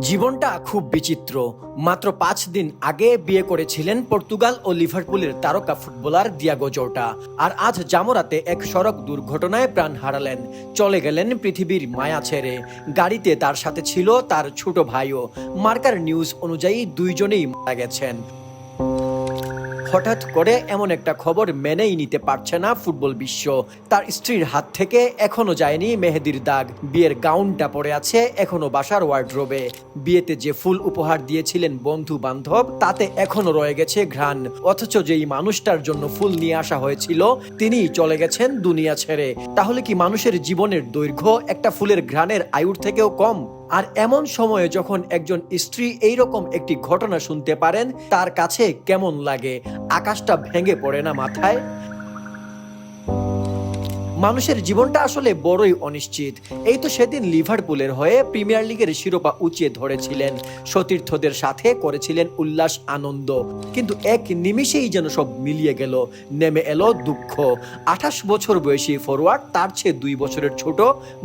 জীবনটা খুব বিচিত্র। মাত্র পাঁচ দিন আগে বিয়ে করেছিলেন পর্তুগাল ও লিভারপুলের তারকা ফুটবলার দিয়াগো জোটা আর আজ জামোরাতে এক সড়ক দুর্ঘটনায় প্রাণ হারালেন। চলে গেলেন পৃথিবীর মায়া ছেড়ে। গাড়িতে তার সাথে ছিল তার ছোট ভাইও। মার্কার নিউজ অনুযায়ী দুইজনেই মারা গেছেন। হঠাৎ করে এমন একটা খবর মেনেই নিতে পারছে না ফুটবল বিশ্ব। তার স্ত্রীর হাত থেকে এখনও যায়নি মেহেদির দাগ। বিয়ের গাউনটা পড়ে আছে এখনও বাসার ওয়ার্ড্রোবে। বিয়েতে যে ফুল উপহার দিয়েছিলেন বন্ধু বান্ধব তাতে এখনও রয়ে গেছে ঘ্রাণ। অথচ যেই মানুষটার জন্য ফুল নিয়ে আসা হয়েছিল তিনি চলে গেছেন দুনিয়া ছেড়ে। তাহলে কি মানুষের জীবনের দৈর্ঘ্য একটা ফুলের ঘ্রাণের আয়ুর থেকেও কম? আর এমন সময়ে যখন একজন স্ত্রী এইরকম একটি ঘটনা শুনতে পারেন, তার কাছে কেমন লাগে? আকাশটা ভেঙে পড়ে না মাথায়? মানুষের জীবনটা আসলে বড়ই অনিশ্চিত। এই তো সেদিন লিভারপুলের হয়ে প্রিমিয়ার লিগের শিরোপা উঁচিয়ে ধরেছিলেন। সতীর্থদের সাথে করেছিলেন উল্লাস, আনন্দ। কিন্তু এক নিমিষেই যেন সব মিলিয়ে গেল, নেমে এলো দুঃখ। আঠাশ বছর বয়সী ফরওয়ার্ড তার চেয়ে দুই বছরের ছোট,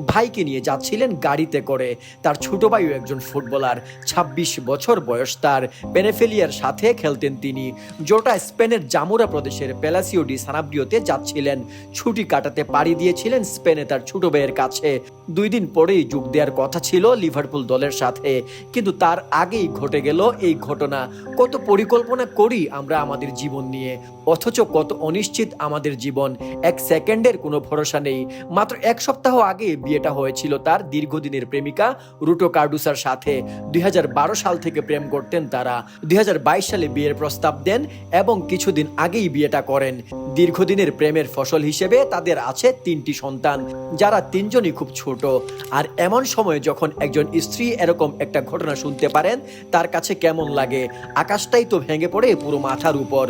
ভাইকে নিয়ে যাচ্ছিলেন গাড়িতে করে। তার ছোট ভাইও একজন ফুটবলার ২৬ বছর বয়স তার। পেনেফেলিয়ার সাথে খেলতেন তিনি। জোটা স্পেনের জামুরা প্রদেশের পেলাসিও ডি সানাব্রিওতে যাচ্ছিলেন। ছুটি কাটাতে পাড়ি দিয়েছিলেন স্পেনে তার ছোট ভাইয়ের কাছে। দুই দিন পরেই যোগ দেওয়ার কথা ছিল লিভারপুল দলের সাথে। কিন্তু তার আগেই ঘটে গেল এই ঘটনা। কত পরিকল্পনা করি আমরা আমাদের জীবন নিয়ে। অথচ কত অনিশ্চিত আমাদের জীবন। এক সেকেন্ডের কোনো ভরসা নেই। মাত্র এক সপ্তাহ আগে বিয়েটা হয়েছিল তার দীর্ঘদিনের প্রেমিকা রুটো কার্ডুসার সাথে। দুই হাজার বারো সাল থেকে প্রেম করতেন তারা। দুই হাজার বাইশ সালে বিয়ের প্রস্তাব দেন এবং কিছুদিন আগেই বিয়েটা করেন। দীর্ঘদিনের প্রেমের ফসল হিসেবে তাদের আছে তিনটি সন্তান, যারা তিনজনই খুব ছোট। আর এমন সময়ে যখন একজন স্ত্রী এরকম একটা ঘটনা শুনতে পারেন, তার কাছে কেমন লাগে? আকাশটাই তো ভেঙে পড়ে পুরো মাথার উপর।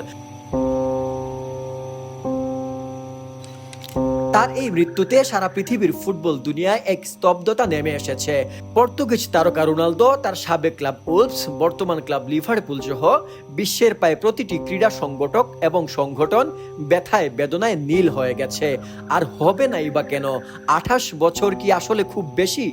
তার এই মৃত্যুতে সারা পৃথিবীর ফুটবল দুনিয়ায় এক স্তব্ধতা নেমে এসেছে। পর্তুগিজ তারকা রোনালদো, তার সাবেক ক্লাব উলস বর্তমান ক্লাব লিভারপুল সহ বিশ্বের প্রায় প্রতিটি ক্রীড়া সংগঠক এবং সংগঠন ব্যথায় বেদনায় নীল হয়ে গেছে। আর হবে নাই বা কেন? আঠাশ বছর কি আসলে খুব বেশি?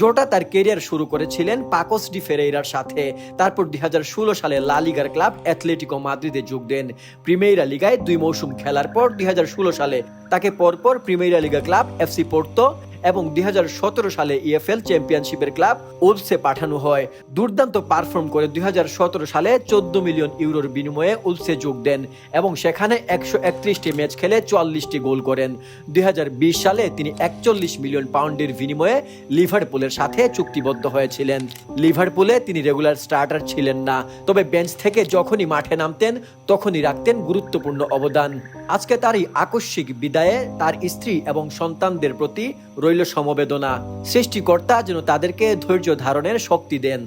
জোটা তার কেরিয়ার শুরু করেছিলেন পাকোস ডি ফেরেইরার সাথে। তারপর দুই হাজার ষোলো সালে লা লিগার ক্লাব অ্যাথলেটিকো মাদ্রিদে যোগ দেন। প্রিমেইরা লিগায় দুই মৌসুম খেলার পর দুই হাজার ষোলো সালে তাকে পরপর Primeira Liga club FC Porto এবং দুই হাজার সতেরো সালে ইএফএল চ্যাম্পিয়নশিপের ক্লাব উলসে পাঠানো হয়। দুর্দান্ত পারফর্ম করে দুই সালে চোদ্দ মিলিয়ন ইউরোর বিনিময়ে উলসে যোগ দেন এবং সেখানে একশো একত্রিশটি ম্যাচ খেলে চুয়াল্লিশটি গোল করেন। দুই সালে তিনি একচল্লিশ মিলিয়ন পাউন্ডের বিনিময়ে লিভারপুলের সাথে চুক্তিবদ্ধ হয়েছিলেন। লিভারপুলে তিনি রেগুলার স্টার্টার ছিলেন না, তবে বেঞ্চ থেকে যখনই মাঠে নামতেন, তখনই রাখতেন গুরুত্বপূর্ণ অবদান। আজকে তার এই আকস্মিক বিদায়ে তার স্ত্রী এবং সন্তানদের প্রতি রইল সমবেদনা সৃষ্টিকর্তা যেন তাদেরকে ধৈর্য ধারণের শক্তি দেন।